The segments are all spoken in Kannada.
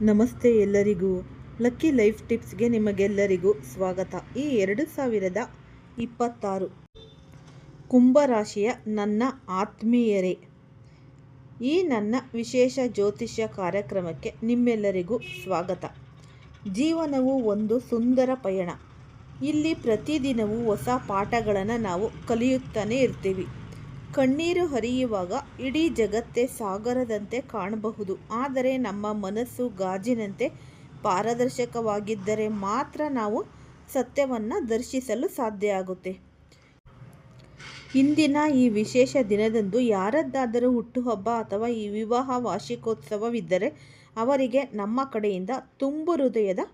ನಮಸ್ತೆ ಎಲ್ಲರಿಗೂ. ಲಕ್ಕಿ ಲೈಫ್ ಟಿಪ್ಸ್ಗೆ ನಿಮಗೆಲ್ಲರಿಗೂ ಸ್ವಾಗತ. ಈ ಎರಡು ಸಾವಿರದ ಇಪ್ಪತ್ತಾರು ಕುಂಭರಾಶಿಯ ನನ್ನ ಆತ್ಮೀಯರೇ, ಈ ನನ್ನ ವಿಶೇಷ ಜ್ಯೋತಿಷ್ಯ ಕಾರ್ಯಕ್ರಮಕ್ಕೆ ನಿಮ್ಮೆಲ್ಲರಿಗೂ ಸ್ವಾಗತ. ಜೀವನವು ಒಂದು ಸುಂದರ ಪಯಣ. ಇಲ್ಲಿ ಪ್ರತಿದಿನವೂ ಹೊಸ ಪಾಠಗಳನ್ನು ನಾವು ಕಲಿಯುತ್ತಾನೆ ಇರ್ತೀವಿ. ಕಣ್ಣೀರು ಹರಿಯುವಾಗ ಇಡೀ ಜಗತ್ತೇ ಸಾಗರದಂತೆ ಕಾಣಬಹುದು. ಆದರೆ ನಮ್ಮ ಮನಸ್ಸು ಗಾಜಿನಂತೆ ಪಾರದರ್ಶಕವಾಗಿದ್ದರೆ ಮಾತ್ರ ನಾವು ಸತ್ಯವನ್ನು ದರ್ಶಿಸಲು ಸಾಧ್ಯ ಆಗುತ್ತೆ. ಇಂದಿನ ಈ ವಿಶೇಷ ದಿನದಂದು ಯಾರದ್ದಾದರೂ ಹುಟ್ಟುಹಬ್ಬ ಅಥವಾ ಈ ವಿವಾಹ ವಾರ್ಷಿಕೋತ್ಸವವಿದ್ದರೆ ಅವರಿಗೆ ನಮ್ಮ ಕಡೆಯಿಂದ ತುಂಬು ಹೃದಯದ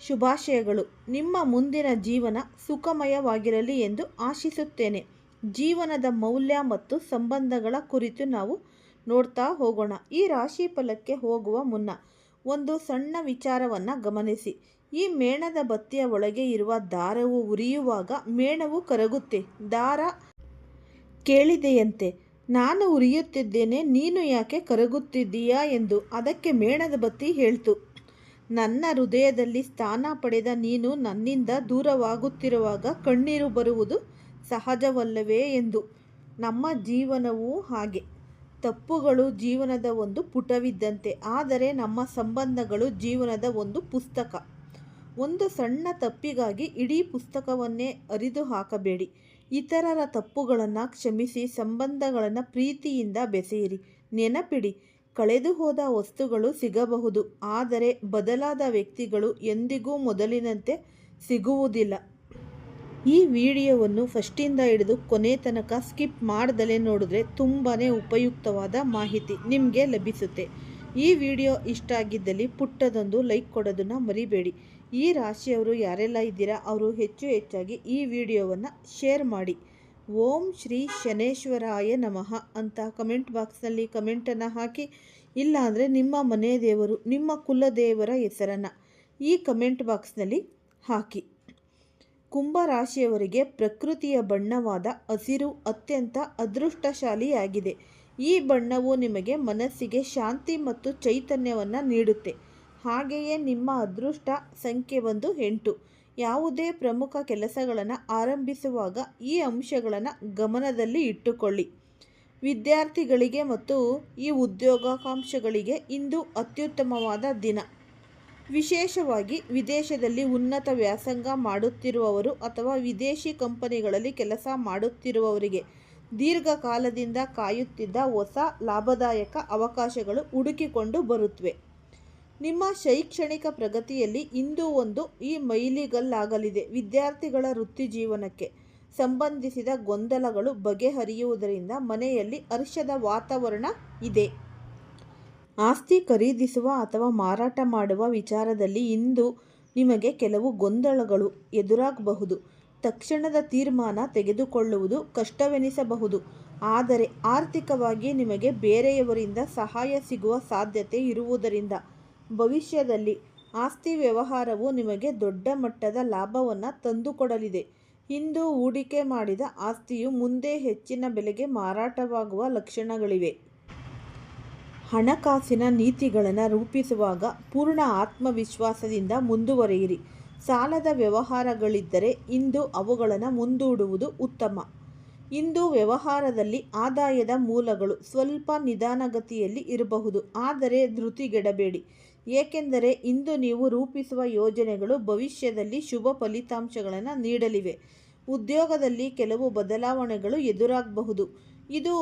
ಶುಭಾಶಯಗಳು. ನಿಮ್ಮ ಮುಂದಿನ ಜೀವನ ಸುಖಮಯವಾಗಿರಲಿ ಎಂದು ಆಶಿಸುತ್ತೇನೆ. ಜೀವನದ ಮೌಲ್ಯ ಮತ್ತು ಸಂಬಂಧಗಳ ಕುರಿತು ನಾವು ನೋಡ್ತಾ ಹೋಗೋಣ. ಈ ರಾಶಿ ಫಲಕ್ಕೆ ಹೋಗುವ ಮುನ್ನ ಒಂದು ಸಣ್ಣ ವಿಚಾರವನ್ನು ಗಮನಿಸಿ. ಈ ಮೇಣದ ಬತ್ತಿಯ ಒಳಗೆ ಇರುವ ದಾರವು ಉರಿಯುವಾಗ ಮೇಣವು ಕರಗುತ್ತೆ. ದಾರ ಕೇಳಿದೆಯಂತೆ, ನಾನು ಉರಿಯುತ್ತಿದ್ದೇನೆ, ನೀನು ಯಾಕೆ ಕರಗುತ್ತಿದ್ದೀಯಾ? ಎಂದು ಅದಕ್ಕೆ ಮೇಣದ ಬತ್ತಿ ಹೇಳ್ತು. ನನ್ನ ಹೃದಯದಲ್ಲಿ ಸ್ಥಾನ ಪಡೆದ ನೀನು ನನ್ನಿಂದ ದೂರವಾಗುತ್ತಿರುವಾಗ ಕಣ್ಣೀರು ಬರುವುದು ಸಹಜವಲ್ಲವೇ ಎಂದು. ನಮ್ಮ ಜೀವನವೂ ಹಾಗೆ. ತಪ್ಪುಗಳು ಜೀವನದ ಒಂದು ಪುಟವಿದ್ದಂತೆ, ಆದರೆ ನಮ್ಮ ಸಂಬಂಧಗಳು ಜೀವನದ ಒಂದು ಪುಸ್ತಕ. ಒಂದು ಸಣ್ಣ ತಪ್ಪಿಗಾಗಿ ಇಡೀ ಪುಸ್ತಕವನ್ನೇ ಅರಿದು ಹಾಕಬೇಡಿ. ಇತರರ ತಪ್ಪುಗಳನ್ನು ಕ್ಷಮಿಸಿ, ಸಂಬಂಧಗಳನ್ನು ಪ್ರೀತಿಯಿಂದ ಬೆಸೆಯಿರಿ. ನೆನಪಿಡಿ, ಕಳೆದು ಹೋದ ವಸ್ತುಗಳು ಸಿಗಬಹುದು, ಆದರೆ ಬದಲಾದ ವ್ಯಕ್ತಿಗಳು ಎಂದಿಗೂ ಮೊದಲಿನಂತೆ ಸಿಗುವುದಿಲ್ಲ. ಈ ವಿಡಿಯೋವನ್ನು ಫಸ್ಟಿಂದ ಹಿಡಿದು ಕೊನೆ ತನಕ ಸ್ಕಿಪ್ ಮಾಡ್ದಲೇ ನೋಡಿದ್ರೆ ತುಂಬಾ ಉಪಯುಕ್ತವಾದ ಮಾಹಿತಿ ನಿಮಗೆ ಲಭಿಸುತ್ತೆ. ಈ ವಿಡಿಯೋ ಇಷ್ಟ ಆಗಿದ್ದಲ್ಲಿ ಪುಟ್ಟದೊಂದು ಲೈಕ್ ಕೊಡೋದನ್ನು ಮರಿಬೇಡಿ. ಈ ರಾಶಿಯವರು ಯಾರೆಲ್ಲ ಇದ್ದೀರಾ, ಅವರು ಹೆಚ್ಚು ಹೆಚ್ಚಾಗಿ ಈ ವಿಡಿಯೋವನ್ನು ಶೇರ್ ಮಾಡಿ. ಓಂ ಶ್ರೀ ಶನೇಶ್ವರಾಯ ನಮಃ ಅಂತ ಕಮೆಂಟ್ ಬಾಕ್ಸ್ನಲ್ಲಿ ಕಮೆಂಟನ್ನು ಹಾಕಿ, ಇಲ್ಲಾಂದರೆ ನಿಮ್ಮ ಮನೆ ದೇವರು, ನಿಮ್ಮ ಕುಲದೇವರ ಹೆಸರನ್ನು ಈ ಕಮೆಂಟ್ ಬಾಕ್ಸ್ನಲ್ಲಿ ಹಾಕಿ. ಕುಂಭರಾಶಿಯವರಿಗೆ ಪ್ರಕೃತಿಯ ಬಣ್ಣವಾದ ಹಸಿರು ಅತ್ಯಂತ ಅದೃಷ್ಟಶಾಲಿಯಾಗಿದೆ. ಈ ಬಣ್ಣವು ನಿಮಗೆ ಮನಸ್ಸಿಗೆ ಶಾಂತಿ ಮತ್ತು ಚೈತನ್ಯವನ್ನು ನೀಡುತ್ತೆ. ಹಾಗೆಯೇ ನಿಮ್ಮ ಅದೃಷ್ಟ ಸಂಖ್ಯೆ ಒಂದು ಎಂಟು. ಯಾವುದೇ ಪ್ರಮುಖ ಕೆಲಸಗಳನ್ನು ಆರಂಭಿಸುವಾಗ ಈ ಅಂಶಗಳನ್ನು ಗಮನದಲ್ಲಿ ಇಟ್ಟುಕೊಳ್ಳಿ. ವಿದ್ಯಾರ್ಥಿಗಳಿಗೆ ಮತ್ತು ಈ ಉದ್ಯೋಗಾಕಾಂಕ್ಷಗಳಿಗೆ ಇಂದು ಅತ್ಯುತ್ತಮವಾದ ದಿನ. ವಿಶೇಷವಾಗಿ ವಿದೇಶದಲ್ಲಿ ಉನ್ನತ ವ್ಯಾಸಂಗ ಮಾಡುತ್ತಿರುವವರು ಅಥವಾ ವಿದೇಶಿ ಕಂಪನಿಗಳಲ್ಲಿ ಕೆಲಸ ಮಾಡುತ್ತಿರುವವರಿಗೆ ದೀರ್ಘಕಾಲದಿಂದ ಕಾಯುತ್ತಿದ್ದ ಹೊಸ ಲಾಭದಾಯಕ ಅವಕಾಶಗಳು ಹುಡುಕಿಕೊಂಡು ಬರುತ್ತವೆ ನಿಮ್ಮ ಶೈಕ್ಷಣಿಕ ಪ್ರಗತಿಯಲ್ಲಿ ಇಂದು ಒಂದು ಈ ಮೈಲಿಗಲ್ಲಾಗಲಿದೆ. ವಿದ್ಯಾರ್ಥಿಗಳ ವೃತ್ತಿ ಜೀವನಕ್ಕೆ ಸಂಬಂಧಿಸಿದ ಗೊಂದಲಗಳು ಬಗೆಹರಿಯುವುದರಿಂದ ಮನೆಯಲ್ಲಿ ಹರ್ಷದ ವಾತಾವರಣ ಇದೆ. ಆಸ್ತಿ ಖರೀದಿಸುವ ಅಥವಾ ಮಾರಾಟ ಮಾಡುವ ವಿಚಾರದಲ್ಲಿ ಇಂದು ನಿಮಗೆ ಕೆಲವು ಗೊಂದಲಗಳು ಎದುರಾಗಬಹುದು. ತಕ್ಷಣದ ತೀರ್ಮಾನ ತೆಗೆದುಕೊಳ್ಳುವುದು ಕಷ್ಟವೆನಿಸಬಹುದು. ಆದರೆ ಆರ್ಥಿಕವಾಗಿ ನಿಮಗೆ ಬೇರೆಯವರಿಂದ ಸಹಾಯ ಸಿಗುವ ಸಾಧ್ಯತೆ ಇರುವುದರಿಂದ ಭವಿಷ್ಯದಲ್ಲಿ ಆಸ್ತಿ ವ್ಯವಹಾರವು ನಿಮಗೆ ದೊಡ್ಡ ಮಟ್ಟದ ಲಾಭವನ್ನು ತಂದುಕೊಡಲಿದೆ. ಇಂದು ಹೂಡಿಕೆ ಮಾಡಿದ ಆಸ್ತಿಯು ಮುಂದೆ ಹೆಚ್ಚಿನ ಬೆಲೆಗೆ ಮಾರಾಟವಾಗುವ ಲಕ್ಷಣಗಳಿವೆ. ಹಣಕಾಸಿನ ನೀತಿಗಳನ್ನು ರೂಪಿಸುವಾಗ ಪೂರ್ಣ ಆತ್ಮವಿಶ್ವಾಸದಿಂದ ಮುಂದುವರೆಯಿರಿ. ಸಾಲದ ವ್ಯವಹಾರಗಳಿದ್ದರೆ ಇಂದು ಅವುಗಳನ್ನು ಮುಂದೂಡುವುದು ಉತ್ತಮ. ಇಂದು ವ್ಯವಹಾರದಲ್ಲಿ ಆದಾಯದ ಮೂಲಗಳು ಸ್ವಲ್ಪ ನಿಧಾನಗತಿಯಲ್ಲಿ ಇರಬಹುದು, ಆದರೆ ಧೃತಿಗೆಡಬೇಡಿ. ಏಕೆಂದರೆ ಇಂದು ನೀವು ರೂಪಿಸುವ ಯೋಜನೆಗಳು ಭವಿಷ್ಯದಲ್ಲಿ ಶುಭ ಫಲಿತಾಂಶಗಳನ್ನು ನೀಡಲಿವೆ. ಉದ್ಯೋಗದಲ್ಲಿ ಕೆಲವು ಬದಲಾವಣೆಗಳು ಎದುರಾಗಬಹುದು. ಇದು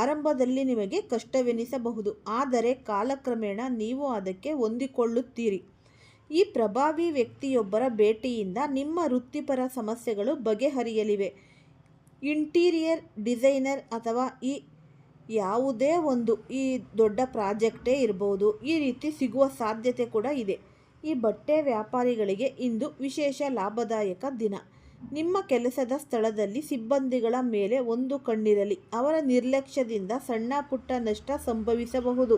ಆರಂಭದಲ್ಲಿ ನಿಮಗೆ ಕಷ್ಟವೆನಿಸಬಹುದು, ಆದರೆ ಕಾಲಕ್ರಮೇಣ ನೀವು ಅದಕ್ಕೆ ಹೊಂದಿಕೊಳ್ಳುತ್ತೀರಿ. ಈ ಪ್ರಭಾವಿ ವ್ಯಕ್ತಿಯೊಬ್ಬರ ಭೇಟಿಯಿಂದ ನಿಮ್ಮ ವೃತ್ತಿಪರ ಸಮಸ್ಯೆಗಳು ಬಗೆಹರಿಯಲಿವೆ. ಇಂಟೀರಿಯರ್, ಡಿಸೈನರ್ ಅಥವಾ ಈ ಯಾವುದೇ ಒಂದು ಈ ದೊಡ್ಡ ಪ್ರಾಜೆಕ್ಟೇ ಇರ್ಬೋದು, ಈ ರೀತಿ ಸಿಗುವ ಸಾಧ್ಯತೆ ಕೂಡ ಇದೆ. ಈ ಬಟ್ಟೆ ವ್ಯಾಪಾರಿಗಳಿಗೆ ಇಂದು ವಿಶೇಷ ಲಾಭದಾಯಕ ದಿನ. ನಿಮ್ಮ ಕೆಲಸದ ಸ್ಥಳದಲ್ಲಿ ಸಿಬ್ಬಂದಿಗಳ ಮೇಲೆ ಒಂದು ಕಣ್ಣಿರಲಿ. ಅವರ ನಿರ್ಲಕ್ಷ್ಯದಿಂದ ಸಣ್ಣ ಪುಟ್ಟ ನಷ್ಟ ಸಂಭವಿಸಬಹುದು.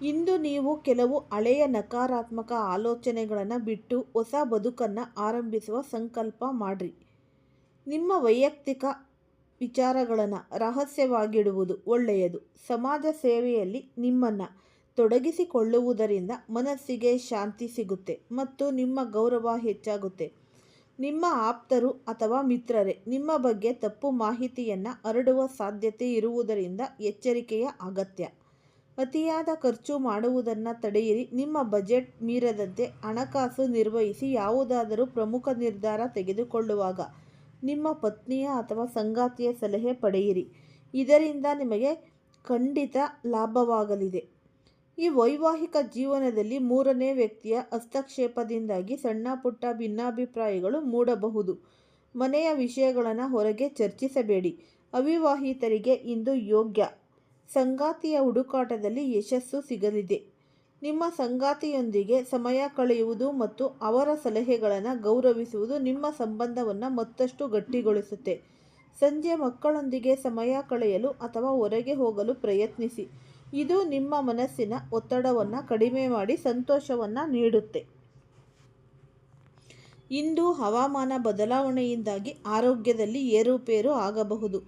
ಇಂದು ನೀವು ಕೆಲವು ಹಳೆಯ ನಕಾರಾತ್ಮಕ ಆಲೋಚನೆಗಳನ್ನು ಬಿಟ್ಟು ಹೊಸ ಬದುಕನ್ನು ಆರಂಭಿಸುವ ಸಂಕಲ್ಪ ಮಾಡಿರಿ. ನಿಮ್ಮ ವೈಯಕ್ತಿಕ ವಿಚಾರಗಳನ್ನು ರಹಸ್ಯವಾಗಿಡುವುದು ಒಳ್ಳೆಯದು. ಸಮಾಜ ಸೇವೆಯಲ್ಲಿ ನಿಮ್ಮನ್ನು ತೊಡಗಿಸಿಕೊಳ್ಳುವುದರಿಂದ ಮನಸ್ಸಿಗೆ ಶಾಂತಿ ಸಿಗುತ್ತೆ ಮತ್ತು ನಿಮ್ಮ ಗೌರವ ಹೆಚ್ಚಾಗುತ್ತೆ. ನಿಮ್ಮ ಆಪ್ತರು ಅಥವಾ ಮಿತ್ರರೇ, ನಿಮ್ಮ ಬಗ್ಗೆ ತಪ್ಪು ಮಾಹಿತಿಯನ್ನು ಹರಡುವ ಸಾಧ್ಯತೆ ಇರುವುದರಿಂದ ಎಚ್ಚರಿಕೆಯ ಅಗತ್ಯ. ಅತಿಯಾದ ಖರ್ಚು ಮಾಡುವುದನ್ನು ತಡೆಯಿರಿ. ನಿಮ್ಮ ಬಜೆಟ್ ಮೀರದಂತೆ ಹಣಕಾಸು ನಿರ್ವಹಿಸಿ ಯಾವುದಾದರೂ ಪ್ರಮುಖ ನಿರ್ಧಾರ ತೆಗೆದುಕೊಳ್ಳುವಾಗ ನಿಮ್ಮ ಪತ್ನಿಯ ಅಥವಾ ಸಂಗಾತಿಯ ಸಲಹೆ ಪಡೆಯಿರಿ. ಇದರಿಂದ ನಿಮಗೆ ಖಂಡಿತ ಲಾಭವಾಗಲಿದೆ. ಈ ವೈವಾಹಿಕ ಜೀವನದಲ್ಲಿ ಮೂರನೇ ವ್ಯಕ್ತಿಯ ಹಸ್ತಕ್ಷೇಪದಿಂದಾಗಿ ಸಣ್ಣ ಪುಟ್ಟ ಭಿನ್ನಾಭಿಪ್ರಾಯಗಳು ಮೂಡಬಹುದು. ಮನೆಯ ವಿಷಯಗಳನ್ನು ಹೊರಗೆ ಚರ್ಚಿಸಬೇಡಿ. ಅವಿವಾಹಿತರಿಗೆ ಇಂದು ಯೋಗ್ಯ. ಸಂಗಾತಿಯ ಹುಡುಕಾಟದಲ್ಲಿ ಯಶಸ್ಸು ಸಿಗಲಿದೆ. ನಿಮ್ಮ ಸಂಗಾತಿಯೊಂದಿಗೆ ಸಮಯ ಕಳೆಯುವುದು ಮತ್ತು ಅವರ ಸಲಹೆಗಳನ್ನು ಗೌರವಿಸುವುದು ನಿಮ್ಮ ಸಂಬಂಧವನ್ನು ಮತ್ತಷ್ಟು ಗಟ್ಟಿಗೊಳಿಸುತ್ತೆ. ಸಂಜೆ ಮಕ್ಕಳೊಂದಿಗೆ ಸಮಯ ಕಳೆಯಲು ಅಥವಾ ಹೊರಗೆ ಹೋಗಲು ಪ್ರಯತ್ನಿಸಿ. ಇದು ನಿಮ್ಮ ಮನಸ್ಸಿನ ಒತ್ತಡವನ್ನು ಕಡಿಮೆ ಮಾಡಿ ಸಂತೋಷವನ್ನು ನೀಡುತ್ತೆ. ಇಂದು ಹವಾಮಾನ ಬದಲಾವಣೆಯಿಂದಾಗಿ ಆರೋಗ್ಯದಲ್ಲಿ ಏರುಪೇರು ಆಗಬಹುದು.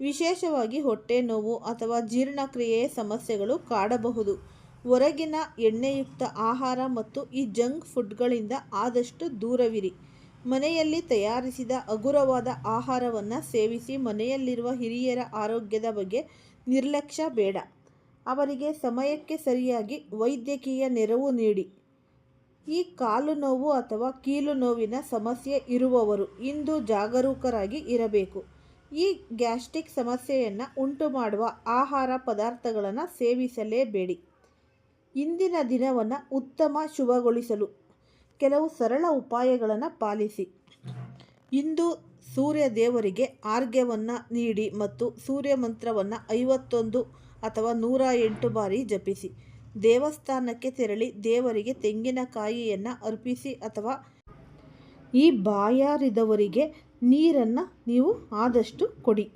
ವಿಶೇಷವಾಗಿ ಹೊಟ್ಟೆ ನೋವು ಅಥವಾ ಜೀರ್ಣಕ್ರಿಯೆಯ ಸಮಸ್ಯೆಗಳು ಕಾಡಬಹುದು. ಹೊರಗಿನ ಎಣ್ಣೆಯುಕ್ತ ಆಹಾರ ಮತ್ತು ಈ ಜಂಕ್ ಫುಡ್ಗಳಿಂದ ಆದಷ್ಟು ದೂರವಿರಿ. ಮನೆಯಲ್ಲಿ ತಯಾರಿಸಿದ ಹಗುರವಾದ ಆಹಾರವನ್ನು ಸೇವಿಸಿ ಮನೆಯಲ್ಲಿರುವ ಹಿರಿಯರ ಆರೋಗ್ಯದ ಬಗ್ಗೆ ನಿರ್ಲಕ್ಷ್ಯ ಬೇಡ. ಅವರಿಗೆ ಸಮಯಕ್ಕೆ ಸರಿಯಾಗಿ ವೈದ್ಯಕೀಯ ನೆರವು ನೀಡಿ. ಈ ಕಾಲು ನೋವು ಅಥವಾ ಕೀಲು ನೋವಿನ ಸಮಸ್ಯೆ ಇರುವವರು ಇಂದು ಜಾಗರೂಕರಾಗಿ ಇರಬೇಕು. ಈ ಗ್ಯಾಸ್ಟ್ರಿಕ್ ಸಮಸ್ಯೆಯನ್ನು ಉಂಟು ಮಾಡುವ ಆಹಾರ ಪದಾರ್ಥಗಳನ್ನು ಸೇವಿಸಲೇಬೇಡಿ. ಇಂದಿನ ದಿನವನ್ನು ಉತ್ತಮ ಶುಭಗೊಳಿಸಲು ಕೆಲವು ಸರಳ ಉಪಾಯಗಳನ್ನು ಪಾಲಿಸಿ. ಇಂದು ಸೂರ್ಯ ದೇವರಿಗೆ ಆರ್ಗ್ಯವನ್ನು ನೀಡಿ ಮತ್ತು ಸೂರ್ಯ ಮಂತ್ರವನ್ನು ಐವತ್ತೊಂದು ಅಥವಾ ನೂರ ಎಂಟು ಬಾರಿ ಜಪಿಸಿ. ದೇವಸ್ಥಾನಕ್ಕೆ ತೆರಳಿ ದೇವರಿಗೆ ತೆಂಗಿನಕಾಯಿಯನ್ನು ಅರ್ಪಿಸಿ ಅಥವಾ ಈ ಬಾಯಾರಿದವರಿಗೆ ನೀರನ್ನು ನೀವು ಆದಷ್ಟು ಕೊಡಿ.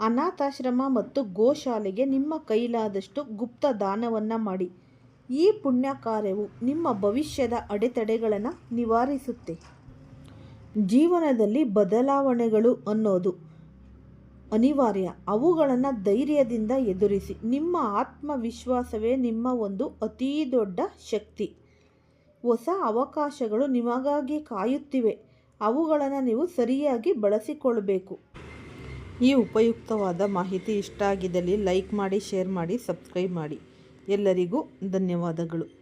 ಅನಾಥಾಶ್ರಮ ಮತ್ತು ಗೋಶಾಲೆಗೆ ನಿಮ್ಮ ಕೈಲಾದಷ್ಟು ಗುಪ್ತ ದಾನವನ್ನು ಮಾಡಿ. ಈ ಪುಣ್ಯ ಕಾರ್ಯವು ನಿಮ್ಮ ಭವಿಷ್ಯದ ಅಡೆತಡೆಗಳನ್ನು ನಿವಾರಿಸುತ್ತೆ. ಜೀವನದಲ್ಲಿ ಬದಲಾವಣೆಗಳು ಅನ್ನೋದು ಅನಿವಾರ್ಯ. ಅವುಗಳನ್ನು ಧೈರ್ಯದಿಂದ ಎದುರಿಸಿ. ನಿಮ್ಮ ಆತ್ಮವಿಶ್ವಾಸವೇ ನಿಮ್ಮ ಒಂದು ಅತೀ ದೊಡ್ಡ ಶಕ್ತಿ. ಹೊಸ ಅವಕಾಶಗಳು ನಿಮಗಾಗಿ ಕಾಯುತ್ತಿವೆ. ಅವುಗಳನ್ನು ನೀವು ಸರಿಯಾಗಿ ಬಳಸಿಕೊಳ್ಬೇಕು. ಈ ಉಪಯುಕ್ತವಾದ ಮಾಹಿತಿ ಇಷ್ಟ ಆಗಿದ್ದಲ್ಲಿ ಲೈಕ್ ಮಾಡಿ, ಶೇರ್ ಮಾಡಿ, ಸಬ್ಸ್ಕ್ರೈಬ್ ಮಾಡಿ. ಎಲ್ಲರಿಗೂ ಧನ್ಯವಾದಗಳು.